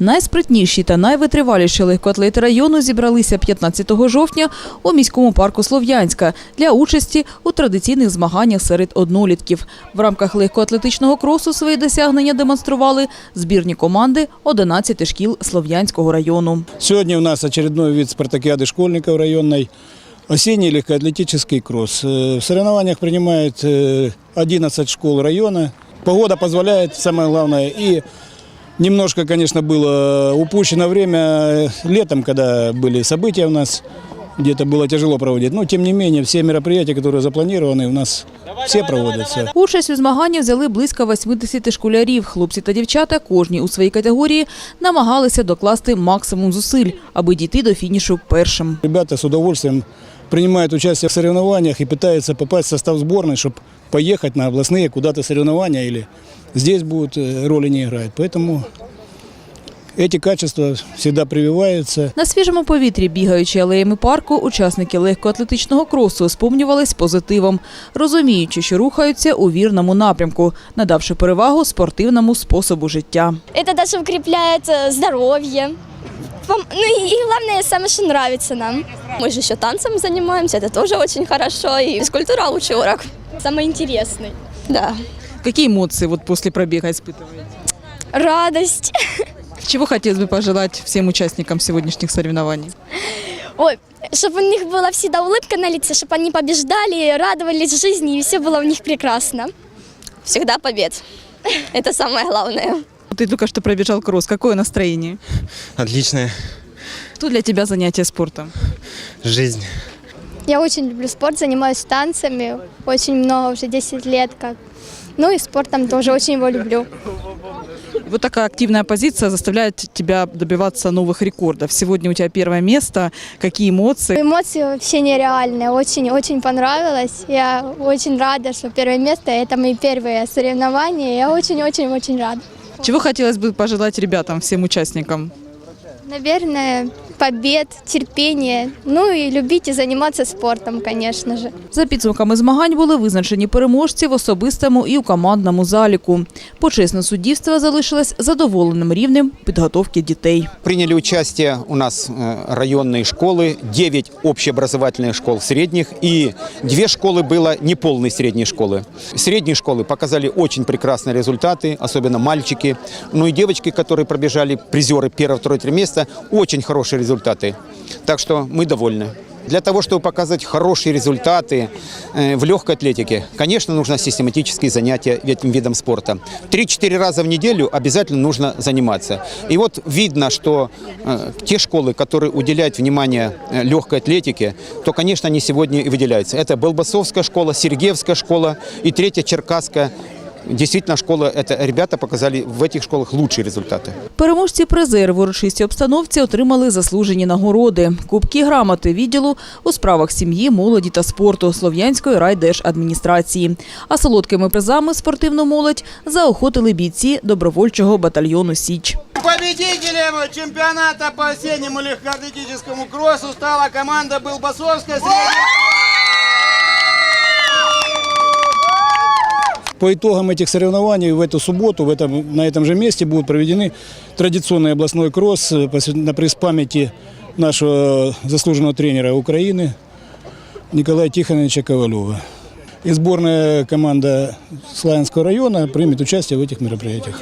Найспритніші та найвитриваліші легкоатлети району зібралися 15 жовтня у міському парку Слов'янська для участі у традиційних змаганнях серед однолітків. В рамках легкоатлетичного кросу свої досягнення демонстрували збірні команди 11 шкіл Слов'янського району. Сегодня у нас очередной вид спартакиады школьников районной. Осенний легкоатлетический кросс. Э, В соревнованиях принимает э, 11 школ района. Погода позволяет, самое главное, и немножко, конечно, было упущено время э, летом, когда были события у нас, где-то было тяжело проводить. Но, тем не менее, все мероприятия, которые запланированы, у нас все проводятся. Участь у змаганні взяли близько 80 школярів. Хлопці та дівчата, кожні у своїй категорії, намагалися докласти максимум зусиль, аби дійти до фінішу першим. Ребята с удовольствием принимают участие в соревнованиях и пытаются попасть в состав сборной, чтобы поехать на областные куда-то соревнования или здесь будут э, роли не играют. Поэтому эти качества всегда прививаются. На свіжому повітрі, бігаючи алеями парку, учасники легкоатлетичного кросу сповнювались позитивом, розуміючи, що рухаються у вірному напрямку, надавши перевагу спортивному способу життя. Это даже укрепляет э, здоровье. Пом- Ну и главное, самое, что нравится нам. Мы же еще танцем занимаемся, это тоже очень хорошо. И физкультура лучший урок. Самый интересный. Да. Які емоції вот после пробіга испытываете? Радость. Чего хотелось бы пожелать всем участникам сегодняшних соревнований? Ой, чтобы у них была всегда улыбка на лице, чтобы они побеждали, радовались жизни, и все было у них прекрасно. Всегда побед. Это самое главное. Ты только что пробежал кросс. Какое настроение? Отличная Что для тебя занятие спортом? жизнь. Я очень люблю спорт, занимаюсь танцами очень много, уже 10 лет как. Ну и спортом тоже очень его люблю. Вот такая активная позиция заставляет тебя добиваться новых рекордов. Сегодня у тебя первое место. Какие эмоции? Эмоции вообще нереальные, очень-очень понравилось. Я очень рада, что первое место – это мои первые соревнования. Я очень-очень-очень рада. Чего хотелось бы пожелать ребятам, всем участникам? Наверное, побед, терпения, ну и любите заниматься спортом, конечно же. За підсумками змагань були визначені переможці в особистому і у командному заліку. Почесне суддівство залишилось задоволеним рівнем підготовки дітей. Приняли участие у нас э, районные школы, 9 общеобразовательных школ средних и две школы было неполной средней школы. Средние школы показали очень прекрасные результаты, особенно мальчики. Ну и девочки, которые пробежали, призеры первого, второго, третьего места, очень хорошие Результаты. Так что мы довольны. Для того, чтобы показать хорошие результаты э, в легкой атлетике, конечно, нужно систематические занятия этим видом спорта. 3-4 раза в неделю обязательно нужно заниматься. И вот видно, что э, те школы, которые уделяют внимание э, легкой атлетике, то, конечно, они сегодня и выделяются. Это Болбасовская школа, Сергеевская школа и третья Черкасская. Действительно, школа, это ребята показали в этих школах лучшие результаты. Переможці призери в урочистій обстановці отримали заслужені нагороди. Кубки грамоти відділу у справах сім'ї, молоді та спорту Слов'янської райдержадміністрації. А солодкими призами спортивну молодь заохотили бійці добровольчого батальйону Січ. Победителем чемпионата по осеннему легкоатлетическому кроссу стала команда Былбасовская средняя. По итогам этих соревнований в эту субботу в этом, на этом же месте будут проведены традиционный областной кросс э, посвя- на приз памяти нашего заслуженного тренера Украины Николая Тихоновича Ковалева. И сборная команда Славянского района примет участие в этих мероприятиях.